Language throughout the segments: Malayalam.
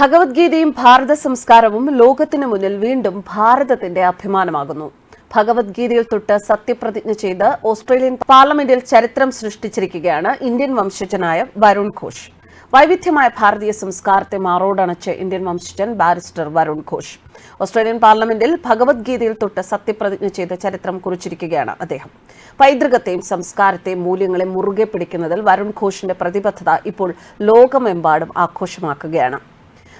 ഭഗവത്ഗീതയും ഭാരത സംസ്കാരവും ലോകത്തിനു മുന്നിൽ വീണ്ടും ഭാരതത്തിന്റെ അഭിമാനമാകുന്നു. ഭഗവത്ഗീതയിൽ തൊട്ട് സത്യപ്രതിജ്ഞ ചെയ്ത് ഓസ്ട്രേലിയൻ പാർലമെന്റിൽ ചരിത്രം സൃഷ്ടിച്ചിരിക്കുകയാണ് ഇന്ത്യൻ വംശജനായ വരുൺ ഘോഷ്. വൈവിധ്യമായ ഭാരതീയ സംസ്കാരത്തെ മാറോടണച്ച് ഇന്ത്യൻ വംശജൻ ബാരിസ്റ്റർ വരുൺ ഘോഷ്. ഓസ്ട്രേലിയൻ പാർലമെന്റിൽ ഭഗവത്ഗീതയിൽ തൊട്ട് സത്യപ്രതിജ്ഞ ചെയ്ത ചരിത്രം കുറിച്ചിരിക്കുകയാണ് അദ്ദേഹം. പൈതൃകത്തെയും സംസ്കാരത്തെയും മൂല്യങ്ങളെ മുറുകെ പിടിക്കുന്നതിൽ വരുൺ ഘോഷിന്റെ പ്രതിബദ്ധത ഇപ്പോൾ ലോകമെമ്പാടും ആഘോഷമാക്കുകയാണ്.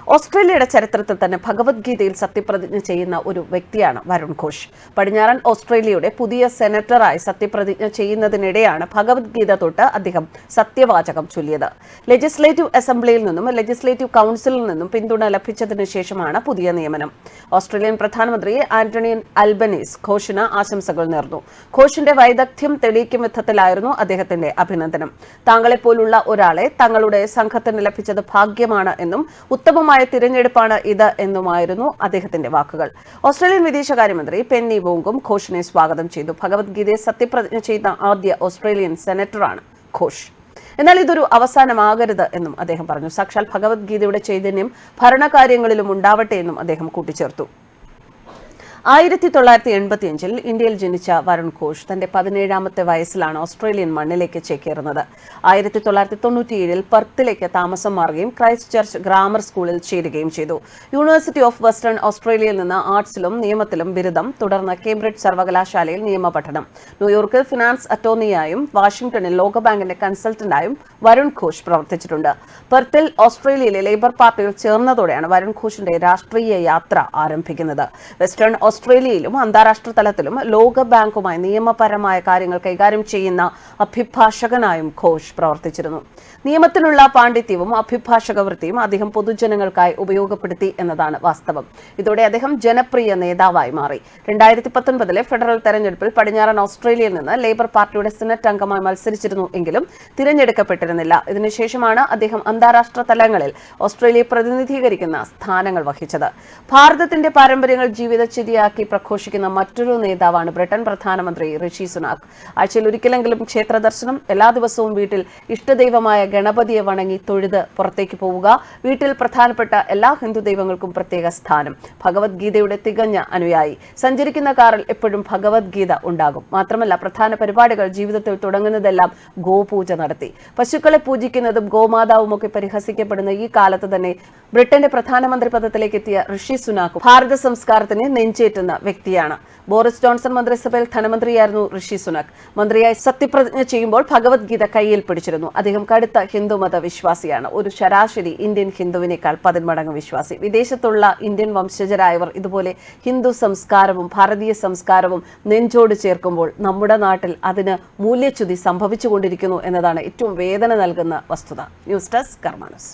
ഓസ്ട്രേലിയയുടെ ചരിത്രത്തിൽ തന്നെ ഭഗവത്ഗീതയിൽ സത്യപ്രതിജ്ഞ ചെയ്യുന്ന ഒരു വ്യക്തിയാണ് വരുൺ ഘോഷ്. പടിഞ്ഞാറൻ ഓസ്ട്രേലിയയുടെ പുതിയ സെനറ്ററായി സത്യപ്രതിജ്ഞ ചെയ്യുന്നതിനിടെയാണ് ഭഗവത്ഗീത തൊട്ട് അദ്ദേഹം സത്യവാചകം ചൊല്ലിയത്. ലെജിസ്ലേറ്റീവ് അസംബ്ലിയിൽ നിന്നും ലെജിസ്ലേറ്റീവ് കൌൺസിലിൽ നിന്നും പിന്തുണ ലഭിച്ചതിനു ശേഷമാണ് പുതിയ നിയമനം. ഓസ്ട്രേലിയൻ പ്രധാനമന്ത്രി ആന്റണിയൻ അൽബനീസ് ഘോഷിന് ആശംസകൾ നേർന്നു. ഘോഷിന്റെ വൈദഗ്ധ്യം തെളിയിക്കും വിധത്തിലായിരുന്നു അദ്ദേഹത്തിന്റെ അഭിനന്ദനം. താങ്കളെപ്പോലുള്ള ഒരാളെ തങ്ങളുടെ സംഘത്തിന് ലഭിച്ചത് ഭാഗ്യമാണ് എന്നും ഉത്തമമായ തിരഞ്ഞെടുപ്പാണ് ഇത് എന്നുമായിരുന്നു അദ്ദേഹത്തിന്റെ വാക്കുകൾ. ഓസ്ട്രേലിയൻ വിദേശകാര്യമന്ത്രി പെന്നി വോങ്കും ഘോഷിനെ സ്വാഗതം ചെയ്തു. ഭഗവത്ഗീതയെ സത്യപ്രതിജ്ഞ ചെയ്ത ആദ്യ ഓസ്ട്രേലിയൻ സെനറ്ററാണ് ഘോഷ്. എന്നാൽ ഇതൊരു അവസാനമാകരുത് എന്നും അദ്ദേഹം പറഞ്ഞു. സാക്ഷാൽ ഭഗവത്ഗീതയുടെ ചൈതന്യം ഭരണകാര്യങ്ങളിലും ഉണ്ടാവട്ടെ എന്നും അദ്ദേഹം കൂട്ടിച്ചേർത്തു. ആയിരത്തി തൊള്ളായിരത്തി എൺപത്തിയഞ്ചിൽ ഇന്ത്യയിൽ ജനിച്ച വരുൺ ഘോഷ് തന്റെ പതിനേഴാമത്തെ വയസ്സിലാണ് ഓസ്ട്രേലിയൻ മണ്ണിലേക്ക് ചേക്കേറുന്നത്. ആയിരത്തി തൊള്ളായിരത്തി തൊണ്ണൂറ്റിയേഴിൽ പെർത്തിലേക്ക് താമസം മാറുകയും ക്രൈസ്റ്റ് ചർച്ച് ഗ്രാമർ സ്കൂളിൽ ചേരുകയും ചെയ്തു. യൂണിവേഴ്സിറ്റി ഓഫ് വെസ്റ്റേൺ ഓസ്ട്രേലിയയിൽ നിന്ന് ആർട്സിലും നിയമത്തിലും ബിരുദം തുടർന്ന് കേംബ്രിഡ്ജ് സർവകലാശാലയിൽ നിയമപഠനം. ന്യൂയോർക്കിൽ ഫിനാൻസ് അറ്റോർണിയായും വാഷിംഗ്ടണിൽ ലോകബാങ്കിന്റെ കൺസൾട്ടന്റായും വരുൺ ഘോഷ് പ്രവർത്തിച്ചിട്ടുണ്ട്. പെർത്തിൽ ഓസ്ട്രേലിയയിലെ ലേബർ പാർട്ടിയിൽ ചേർന്നതോടെയാണ് വരുൺ ഘോഷിന്റെ രാഷ്ട്രീയ യാത്ര ആരംഭിക്കുന്നത്. വെസ്റ്റേൺ ഓസ്ട്രേലിയയിലും അന്താരാഷ്ട്ര തലത്തിലും ലോക ബാങ്കുമായി നിയമപരമായ കാര്യങ്ങൾ കൈകാര്യം ചെയ്യുന്ന അഭിഭാഷകനായും ഘോഷ് പ്രവർത്തിച്ചിരുന്നു. നിയമത്തിനുള്ള പാണ്ഡിത്യവും അഭിഭാഷക വൃത്തിയും അദ്ദേഹം പൊതുജനങ്ങൾക്കായി ഉപയോഗപ്പെടുത്തി എന്നതാണ് വാസ്തവം. ഇതോടെ അദ്ദേഹം ജനപ്രിയ നേതാവായി മാറി. രണ്ടായിരത്തി പത്തൊൻപതിലെ ഫെഡറൽ തെരഞ്ഞെടുപ്പിൽ പടിഞ്ഞാറൻ ഓസ്ട്രേലിയയിൽ നിന്ന് ലേബർ പാർട്ടിയുടെ സിനറ്റ് അംഗമായി മത്സരിച്ചിരുന്നു എങ്കിലും തിരഞ്ഞെടുക്കപ്പെട്ടിരുന്നില്ല. ഇതിനുശേഷമാണ് അദ്ദേഹം അന്താരാഷ്ട്ര തലങ്ങളിൽ ഓസ്ട്രേലിയയെ പ്രതിനിധീകരിക്കുന്ന സ്ഥാനങ്ങൾ വഹിച്ചത്. ഭാരതത്തിന്റെ പാരമ്പര്യങ്ങൾ ജീവിതചര്യയാക്കി പ്രഘോഷിക്കുന്ന മറ്റൊരു നേതാവാണ് ബ്രിട്ടൻ പ്രധാനമന്ത്രി ഋഷി സുനാക് ആഴ്ചയിൽ ഒരിക്കലെങ്കിലും ക്ഷേത്ര ദർശനം എല്ലാ ദിവസവും വീട്ടിൽ ഇഷ്ടദൈവമായ ഗണപതിയെ വണങ്ങി തൊഴുത് പുറത്തേക്ക് പോവുക വീട്ടിൽ പ്രധാനപ്പെട്ട എല്ലാ ഹിന്ദു ദൈവങ്ങൾക്കും പ്രത്യേക സ്ഥാനം. ഭഗവത്ഗീതയുടെ തികഞ്ഞ അനുയായി. സഞ്ചരിക്കുന്ന കാറിൽ എപ്പോഴും ഭഗവത്ഗീത ഉണ്ടാകും. മാത്രമല്ല പ്രധാന പരിപാടികൾ ജീവിതത്തിൽ തുടങ്ങുന്നതെല്ലാം ഗോപൂജ നടത്തി. പശുക്കളെ പൂജിക്കുന്നതും ഗോമാതാവും ഒക്കെ പരിഹസിക്കപ്പെടുന്ന ഈ കാലത്ത് തന്നെ ബ്രിട്ടന്റെ പ്രധാനമന്ത്രി പദത്തിലേക്ക് എത്തിയ ഋഷി സുനാക്കും ഭാരത സംസ്കാരത്തിന് നെഞ്ചേറ്റുന്ന വ്യക്തിയാണ്. ബോറിസ് ജോൺസൺ മന്ത്രിസഭയിൽ ധനമന്ത്രിയായിരുന്നു ഋഷി സുനക്. മന്ത്രിയായി സത്യപ്രതിജ്ഞ ചെയ്യുമ്പോൾ ഭഗവത്ഗീത കയ്യിൽ പിടിച്ചിരുന്നു. അദ്ദേഹം കടുത്ത ഹിന്ദുമത വിശ്വാസിയാണ്. ഒരു ശരാശരി ഇന്ത്യൻ ഹിന്ദുവിനേക്കാൾ പതിന്മടങ്ങ് വിശ്വാസി. വിദേശത്തുള്ള ഇന്ത്യൻ വംശജരായവർ ഇതുപോലെ ഹിന്ദു സംസ്കാരവും ഭാരതീയ സംസ്കാരവും നെഞ്ചോട് ചേർക്കുമ്പോൾ നമ്മുടെ നാട്ടിൽ അതിന് മൂല്യച്യുതി സംഭവിച്ചുകൊണ്ടിരിക്കുന്നു എന്നതാണ് ഏറ്റവും വേദന നൽകുന്ന വസ്തുത. News desk കർമാനസ്.